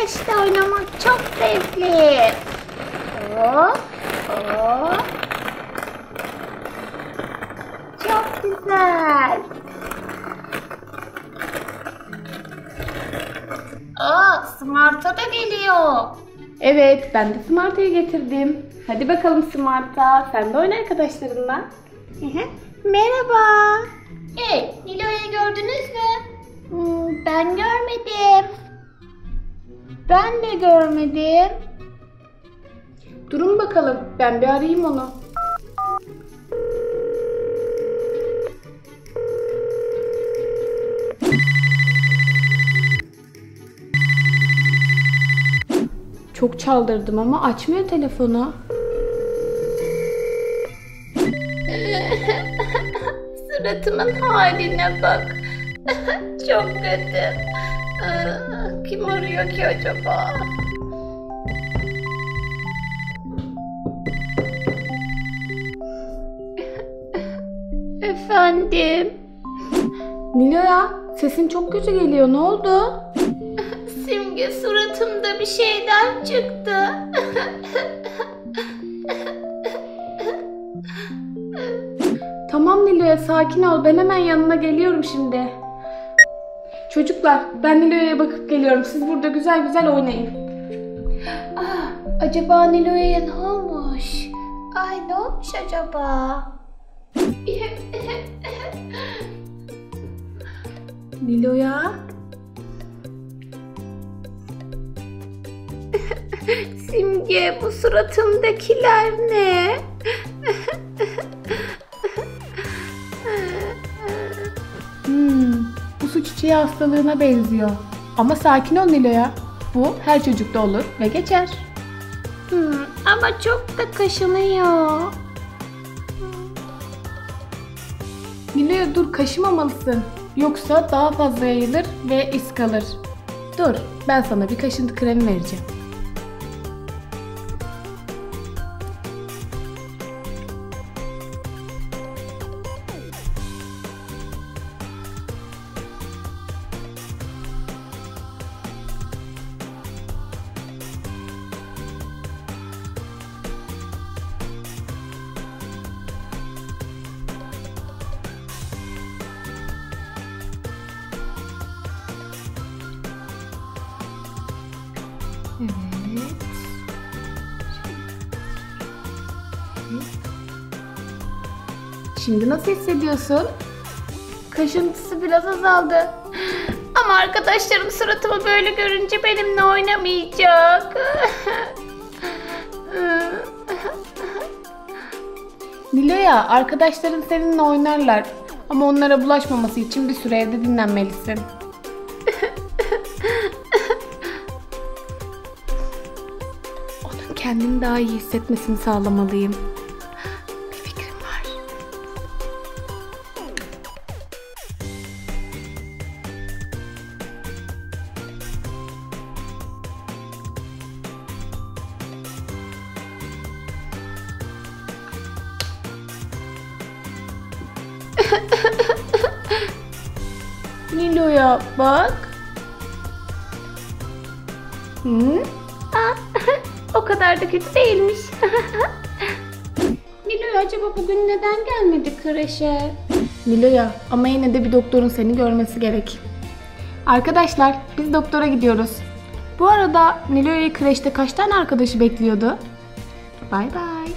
kreşte oynamak çok zevkli. Hop, hop. Çok güzel. Aa, Smart'a da geliyor. Evet, ben de Smarta'yı getirdim. Hadi bakalım Smart'a. Sen de oyna arkadaşlarınla. Merhaba. Hey, Nilo'yu gördünüz mü? Hmm, ben görmedim. Ben de görmedim. Durun bakalım, ben bir arayayım onu. Çok çaldırdım ama açmıyor telefonu. Suratımın haline bak. Çok kötü. Kim arıyor ki acaba? Efendim, Nilo'ya, sesin çok kötü geliyor. Ne oldu? Simge suratımda bir şeyden çıktı. Tamam Nilo'ya sakin ol. Ben hemen yanına geliyorum şimdi. Çocuklar ben Nilo'ya bakıp geliyorum. Siz burada güzel güzel oynayın. Ah, acaba Nilo'ya ne olmuş? Ay ne olmuş acaba? Nilo'ya. Simge bu suratımdakiler ne? Hmm, su çiçeği hastalığına benziyor. Ama sakin ol Nilo'ya. Bu her çocukta olur ve geçer. Hmm, ama çok da kaşınıyor. Nilo'ya dur kaşımamalısın. Yoksa daha fazla yayılır ve iz kalır. Dur ben sana bir kaşıntı kremi vereceğim. Şimdi nasıl hissediyorsun? Kaşıntısı biraz azaldı. Ama arkadaşlarım suratımı böyle görünce benimle oynamayacak. Nilo'ya arkadaşların seninle oynarlar. Ama onlara bulaşmaması için bir süre evde dinlenmelisin. Onun kendini daha iyi hissetmesini sağlamalıyım. Nilo'ya bak. Hı? o kadar da kötü değilmiş. Nilo'ya acaba bugün neden gelmedi kreşe? Nilo'ya ama yine de bir doktorun seni görmesi gerek. Arkadaşlar biz doktora gidiyoruz. Bu arada Nilo'ya'yı kreşte kaç tane arkadaşı bekliyordu? Bay bay.